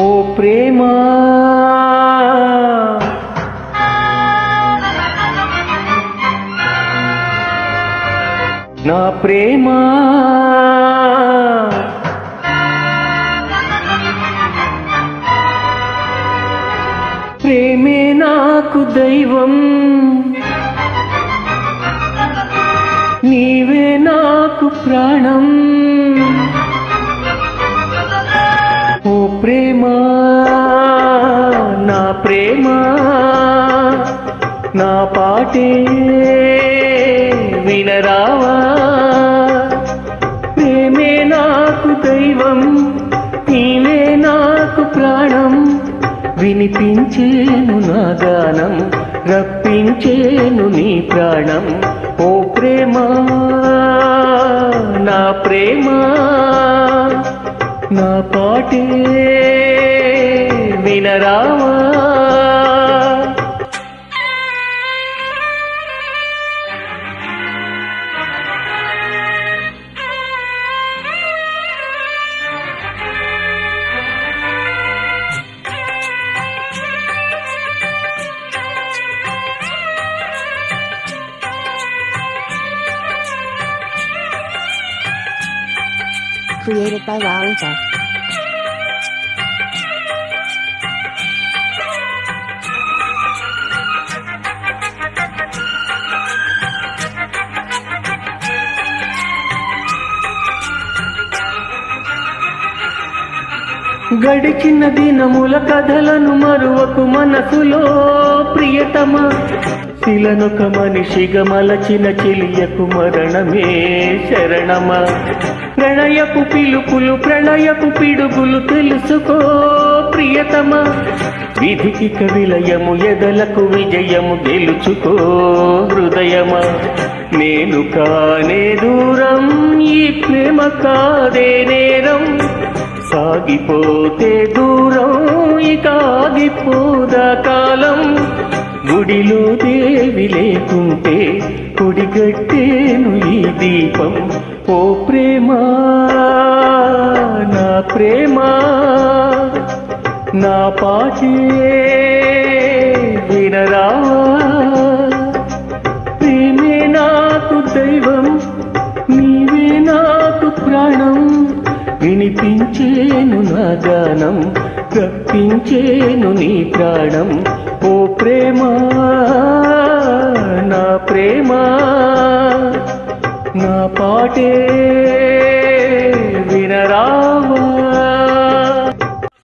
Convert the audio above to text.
ఓ ప్రేమ. నా ప్రేమ. ప్రేమే నాకు దైవం. నీవే నాకు ప్రాణం. ప్రేమ నా ప్రేమ నా పాటే వినరావా? ప్రేమే నాకు దైవం నీవే నాకు ప్రాణం. వినిపించేను నా గానం రప్పించేను నీ ప్రాణం. ఓ ప్రేమ నా ప్రేమా. నా పాటే వినరావా? Created by Lalita. గడిచిన దినముల కథలను మరువకు మనసులో ప్రియతమ శిలనొక మనిషిగా మలచిన చెలియకు మరణమే శరణమా? ప్రణయపు పిలుపులు ప్రణయపు పిడుగులు తెలుసుకో ప్రియతమ? విధికి కవిలయము ఎదలకు విజయము గెలుచుకో హృదయమా? నేను కానే దూరం ఈ ప్రేమ కాదే నేరం. సాగిపోతే దూరం ఇక ఆగిపోదా కాలం? గుడిలో దేవి లేకుంటే కొడిగట్టేను ఈ దీపం. ఓ ప్రేమ నా ప్రేమ నా పాటే వినిపించేను నా గానం రప్పించేను నీ ప్రాణం. ఓ ప్రేమ నా ప్రేమ నా పాటే